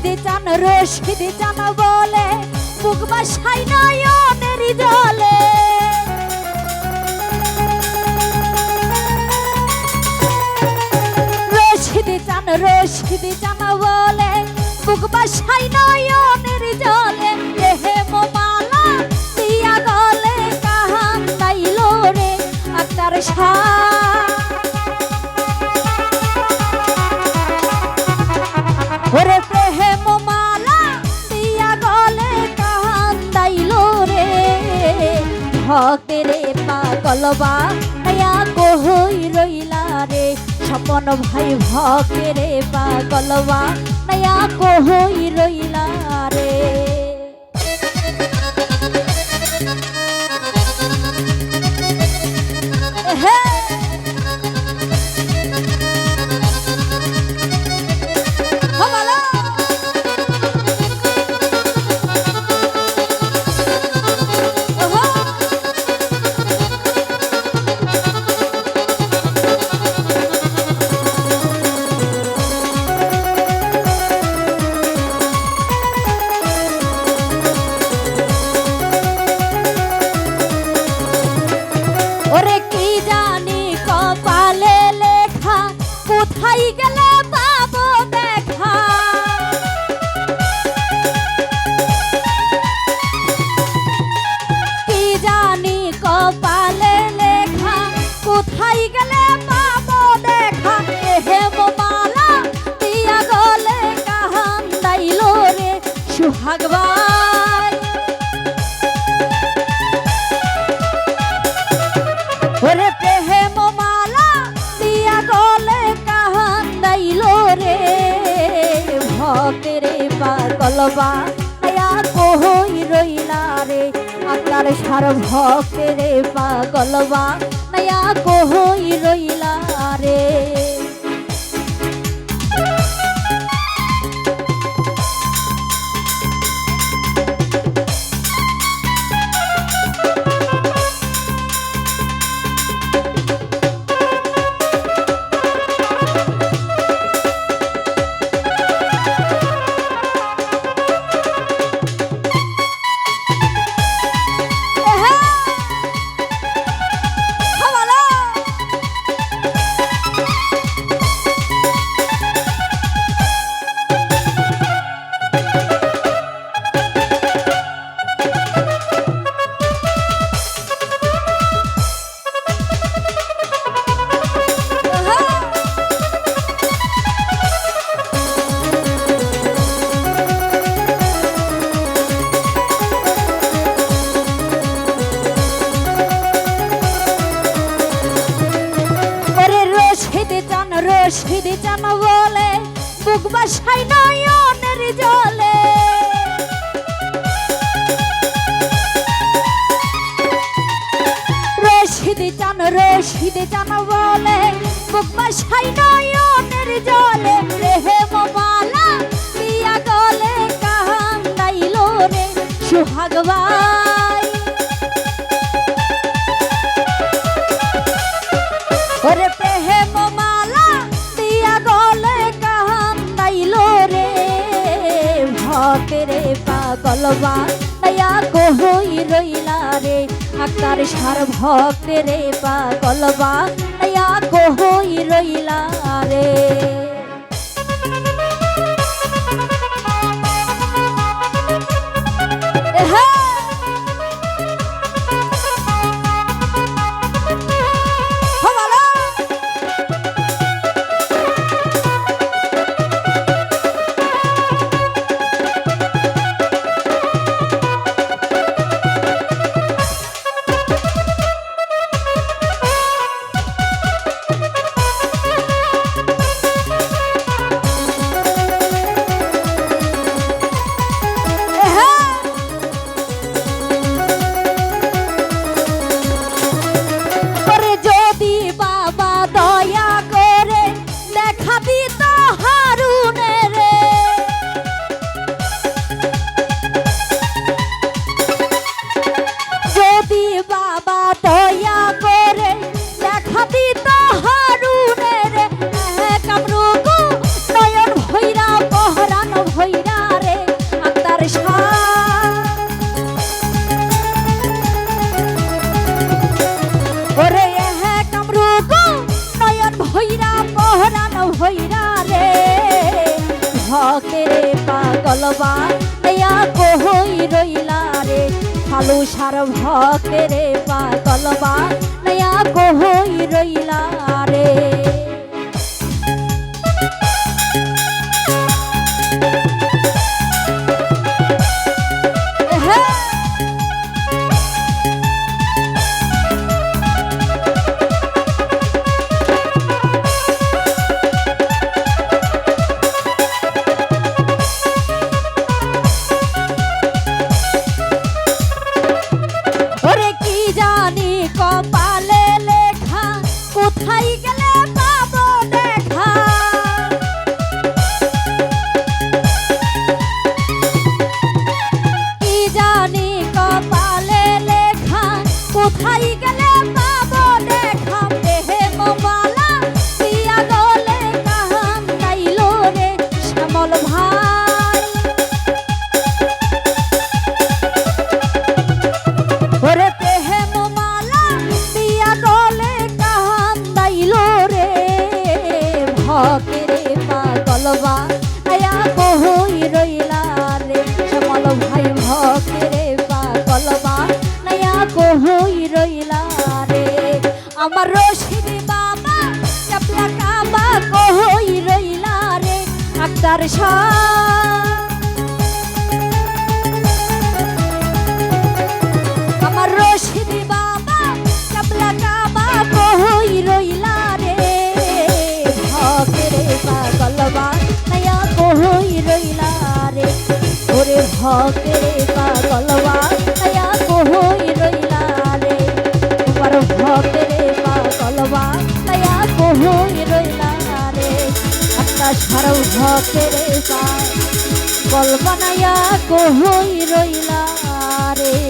রশিদে চান রশিদে চান বলে। বুক বাসাই নয়নের জলে। রশিদে চান রশিদে চান বলে। বুক বাসাই নয়নের জলে। হে মোমালা, দিয়া গলে কাহান তাইলো রে। আক্তার শাহ পাগলবা তাইয়া কহই রইলা রে স্বপন ভাই ভক্তেরে পাগলবা তাইয়া কহই রইলা রে। সুহাগবাই ওরে প্রেম মালা দিয়া গলে কাহান দাইল রে, ভক্তেরে পাগলবা আয়া কহই রইলা রে আকার সার ভক্তেরে পাগলবা নয়া কহই রইলা রশিদ বলে, বুক বাসাই নয়নের জলে। রশিদ চান রশিদ চান বলে, বুক বাসাই নয়নের জলে। রেহে মালা দিয়া গলে কাহান দাইল রে সুহাগবাই পাগলবা দয়া কহই রইলা রে আকার সার ভক্তেরে পাগলবা দয়া কহই রইলা রে। পাগলবা দেয়া কহই রইলা রে। ফালু সার ভকেরে পাগলবা দেয়া কহই রইলা রে। ভকেরে পাগলবা, আয়া কহই রইলা রে। শ্যামল ভাই ভকেরে পাগলবা নয়া কহই রইলা রে। আমার রশিদি বাবা, চাপলা কাবা কহই রইলা রে। আক্তার শাহ ভকেরে পাগলবা নয়া কহই রইলা রে। তোমার ভকেরে পাগলবা নয়া কহই রইলা রে। একটা সারও পা কলবানায়া কহই রইলা রে।